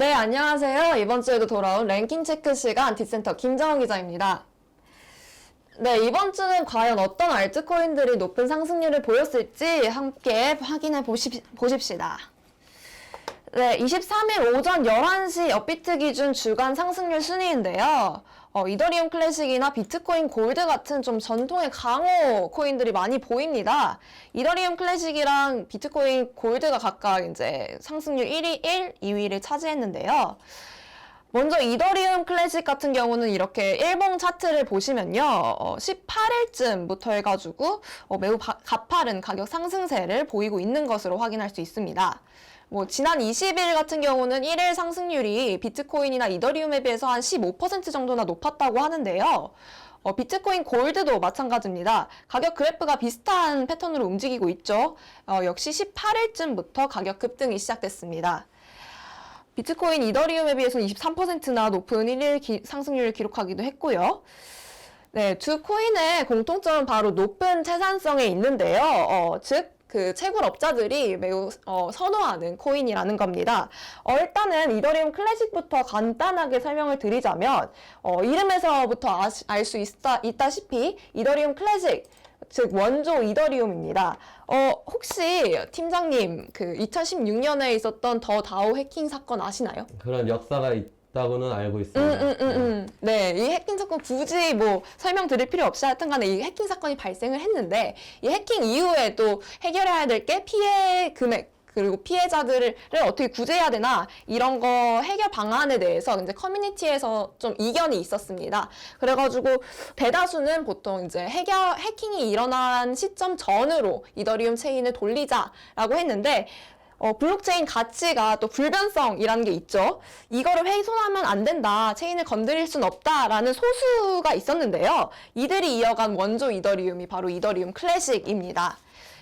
네, 안녕하세요. 이번 주에도 돌아온 랭킹 체크 시간 디센터 김정은 기자입니다. 네, 이번 주는 과연 어떤 알트코인들이 높은 상승률을 보였을지 함께 확인해 보십, 보십시다. 네, 23일 오전 11시 업비트 기준 주간 상승률 순위인데요. 어, 이더리움 클래식이나 비트코인 골드 같은 좀 전통의 강호 코인들이 많이 보입니다. 이더리움 클래식이랑 비트코인 골드가 각각 이제 상승률 1위 1, 2위를 차지했는데요. 먼저 이더리움 클래식 같은 경우는 이렇게 일봉 차트를 보시면요. 어, 18일쯤부터 해가지고 어, 매우 바- 가파른 가격 상승세를 보이고 있는 것으로 확인할 수 있습니다. 뭐 지난 20일 같은 경우는 1일 상승률이 비트코인이나 이더리움에 비해서 한 15% 정도나 높았다고 하는데요. 어, 비트코인 골드도 마찬가지입니다. 가격 그래프가 비슷한 패턴으로 움직이고 있죠. 어, 역시 18일쯤부터 가격 급등이 시작됐습니다. 비트코인, 이더리움에 비해서는 23%나 높은 1일 기- 상승률을 기록하기도 했고요. 네, 두 코인의 공통점은 바로 높은 채산성에 있는데요. 어, 즉, 그 채굴업자들이 매우 어, 선호하는 코인이라는 겁니다. 어, 일단은 이더리움 클래식부터 간단하게 설명을 드리자면 어, 이름에서부터 알 수 있다시피 이더리움 클래식 즉 원조 이더리움입니다. 어, 혹시 팀장님 그 2016년에 있었던 더 다오 해킹 사건 아시나요? 그런 역사가 있 다고는 알고 있습니다. 음, 음, 음, 음. 네, 이 해킹 사건 굳이 뭐 설명드릴 필요 없이 하여튼 간에 이 해킹 사건이 발생을 했는데 이 해킹 이후에 또 해결해야 될 게 피해 금액 그리고 피해자들을 어떻게 구제해야 되나 이런 거 해결 방안에 대해서 이제 커뮤니티에서 좀 이견이 있었습니다. 그래가지고 대다수는 보통 이제 해결 해킹이 일어난 시점 전으로 이더리움 체인을 돌리자라고 했는데 어, 블록체인 가치가 또 불변성이라는 게 있죠. 이거를 훼손하면 안 된다. 체인을 건드릴 순 없다라는 소수가 있었는데요. 이들이 이어간 원조 이더리움이 바로 이더리움 클래식입니다.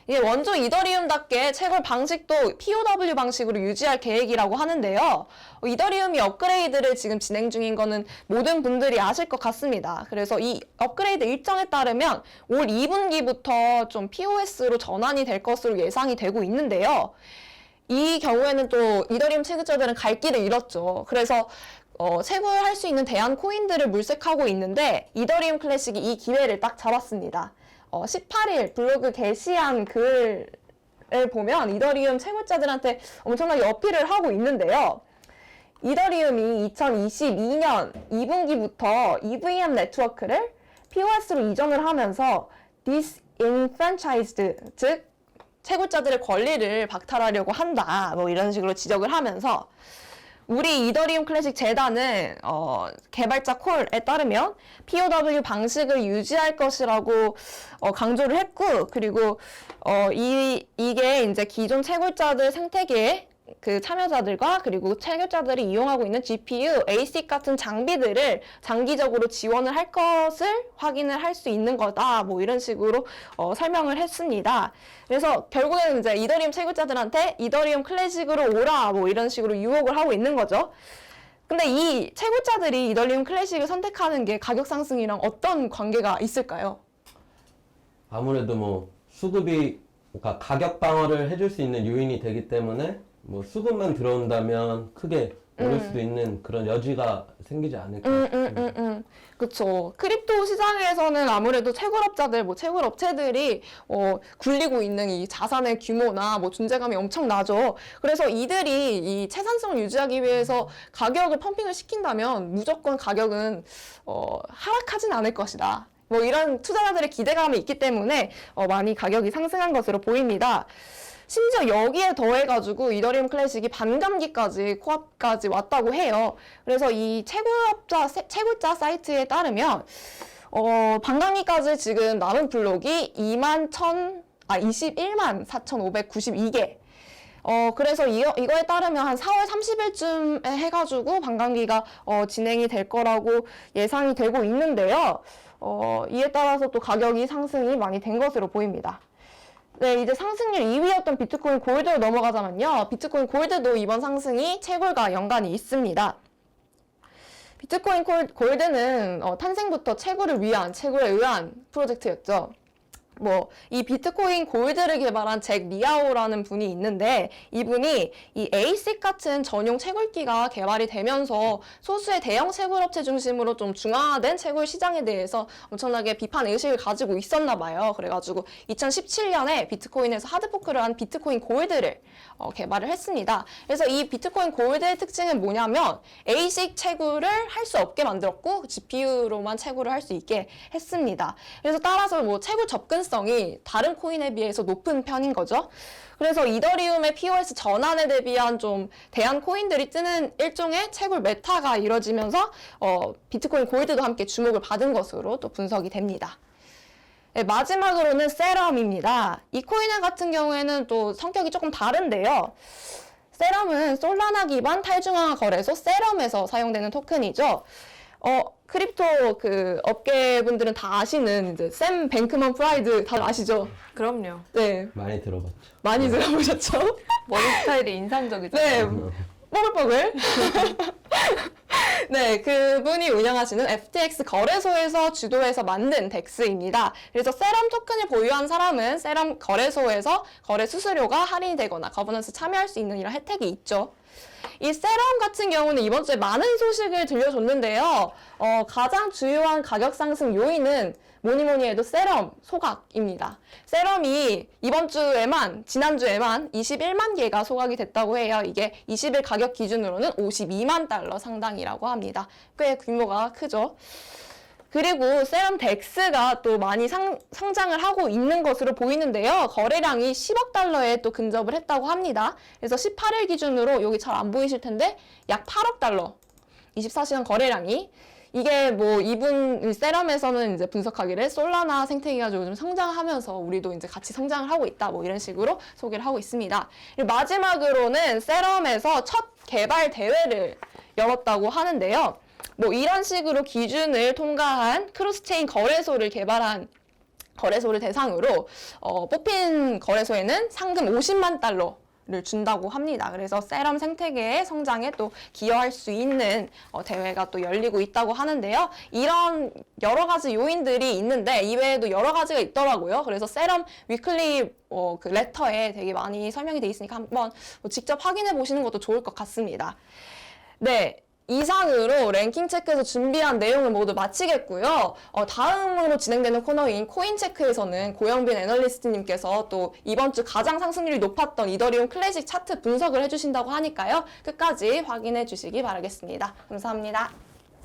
이게 원조 이더리움답게 채굴 방식도 POW 방식으로 유지할 계획이라고 하는데요. 어, 이더리움이 업그레이드를 지금 진행 중인 거는 모든 분들이 아실 것 같습니다. 그래서 이 업그레이드 일정에 따르면 올 2분기부터 좀 POS로 전환이 될 것으로 예상이 되고 있는데요. 이 경우에는 또 이더리움 채굴자들은 갈 길을 잃었죠. 그래서 어, 채굴할 수 있는 대안 코인들을 물색하고 있는데 이더리움 클래식이 이 기회를 딱 잡았습니다. 어, 18일 블로그 게시한 글을 보면 이더리움 채굴자들한테 엄청나게 어필을 하고 있는데요. 이더리움이 2022년 2분기부터 EVM 네트워크를 POS로 이전을 하면서 disenfranchised, 즉 채굴자들의 권리를 박탈하려고 한다. 뭐 이런 식으로 지적을 하면서 우리 이더리움 클래식 재단은 어, 개발자 콜에 따르면 POW 방식을 유지할 것이라고 어, 강조를 했고 그리고 어, 이 이게 이제 기존 채굴자들 생태계에 그 참여자들과 그리고 채굴자들이 이용하고 있는 GPU, ASIC 같은 장비들을 장기적으로 지원을 할 것을 확인을 할 수 있는 거다. 뭐 이런 식으로 어, 설명을 했습니다. 그래서 결국에는 이제 이더리움 채굴자들한테 이더리움 클래식으로 오라. 뭐 이런 식으로 유혹을 하고 있는 거죠. 근데 이 채굴자들이 이더리움 클래식을 선택하는 게 가격 상승이랑 어떤 관계가 있을까요? 아무래도 뭐 수급이 그러니까 가격 방어를 해줄 수 있는 요인이 되기 때문에 뭐 수급만 들어온다면 크게 오를 수도 있는 그런 여지가 생기지 않을까. 음, 음, 음, 음. 그쵸. 크립토 시장에서는 아무래도 채굴업자들, 뭐 채굴업체들이, 어, 굴리고 있는 이 자산의 규모나 뭐 존재감이 엄청나죠. 그래서 이들이 이 채산성을 유지하기 위해서 가격을 펌핑을 시킨다면 무조건 가격은, 어, 하락하진 않을 것이다. 뭐 이런 투자자들의 기대감이 있기 때문에, 어, 많이 가격이 상승한 것으로 보입니다. 심지어 여기에 더해가지고 이더리움 클래식이 반감기까지 코앞까지 왔다고 해요. 그래서 이 채굴업자 세- 채굴자 사이트에 따르면 어 반감기까지 지금 남은 블록이 2만 1아 21만 4,592개. 어 그래서 이거, 이거에 따르면 한 4월 30일쯤에 해가지고 반감기가 어, 진행이 될 거라고 예상이 되고 있는데요. 어 이에 따라서 또 가격이 상승이 많이 된 것으로 보입니다. 네, 이제 상승률 2위였던 비트코인 골드로 넘어가자면요. 비트코인 골드도 이번 상승이 채굴과 연관이 있습니다. 비트코인 골- 골드는 어, 탄생부터 채굴을 위한, 채굴에 의한 프로젝트였죠. 뭐 이 비트코인 골드를 개발한 잭 리아오라는 분이 있는데 이분이 이 ASIC 같은 전용 채굴기가 개발이 되면서 소수의 대형 채굴업체 중심으로 좀 중화된 채굴 시장에 대해서 엄청나게 비판 의식을 가지고 있었나 봐요. 그래가지고 2017년에 비트코인에서 하드포크를 한 비트코인 골드를 어, 개발을 했습니다. 그래서 이 비트코인 골드의 특징은 뭐냐면 ASIC 채굴을 할 수 없게 만들었고 GPU로만 채굴을 할 수 있게 했습니다. 그래서 따라서 뭐 채굴 접근 성이 다른 코인에 비해서 높은 편인 거죠. 그래서 이더리움의 POS 전환에 대비한 좀 대한 코인들이 뜨는 일종의 채굴 메타가 이뤄지면서 어, 비트코인 골드도 함께 주목을 받은 것으로 또 분석이 됩니다. 네, 마지막으로는 세럼입니다. 이 코인 같은 경우에는 또 성격이 조금 다른데요. 세럼은 솔라나 기반 탈중앙화 거래소 세럼에서 사용되는 토큰이죠. 어, 크립토 그 업계 분들은 다 아시는 이제 샘 뱅크먼 프라이드 다 아시죠? 그럼요. 네, 많이 들어봤죠. 많이 들어보셨죠? 머리 스타일이 인상적이죠. 네, 뽀글뽀글. 네, 그분이 운영하시는 FTX 거래소에서 주도해서 만든 덱스입니다. 그래서 세럼 토큰을 보유한 사람은 세럼 거래소에서 거래 수수료가 할인이 되거나 거버넌스 참여할 수 있는 이런 혜택이 있죠. 이 세럼 같은 경우는 이번 주에 많은 소식을 들려줬는데요. 어, 가장 주요한 가격 상승 요인은 뭐니 뭐니 해도 세럼 소각입니다. 세럼이 이번 주에만, 지난주에만 21만 개가 소각이 됐다고 해요. 이게 20일 가격 기준으로는 52만 달러 상당이라고 합니다. 꽤 규모가 크죠. 그리고 세럼 덱스가 또 많이 상, 성장을 하고 있는 것으로 보이는데요. 거래량이 10억 달러에 또 근접을 했다고 합니다. 그래서 18일 기준으로 여기 잘 안 보이실 텐데 약 8억 달러 24시간 거래량이 이게 뭐 이분 세럼에서는 이제 분석하기를 솔라나 생태계가 요즘 성장하면서 우리도 이제 같이 성장을 하고 있다 뭐 이런 식으로 소개를 하고 있습니다. 마지막으로는 세럼에서 첫 개발 대회를 열었다고 하는데요. 뭐 이런 식으로 기준을 통과한 크로스체인 거래소를 개발한 거래소를 대상으로 어, 뽑힌 거래소에는 상금 50만 달러 를 준다고 합니다. 그래서 세럼 생태계의 성장에 또 기여할 수 있는 어, 대회가 또 열리고 있다고 하는데요. 이런 여러 가지 요인들이 있는데 이외에도 여러 가지가 있더라고요. 그래서 세럼 위클리 어, 그 레터에 되게 많이 설명이 돼 있으니까 한번 뭐 직접 확인해 보시는 것도 좋을 것 같습니다. 네. 이상으로 랭킹 체크에서 준비한 내용을 모두 마치겠고요. 어, 다음으로 진행되는 코너인 코인 체크에서는 고영빈 애널리스트님께서 또 이번 주 가장 상승률이 높았던 이더리움 클래식 차트 분석을 해주신다고 하니까요. 끝까지 확인해 주시기 바라겠습니다. 감사합니다.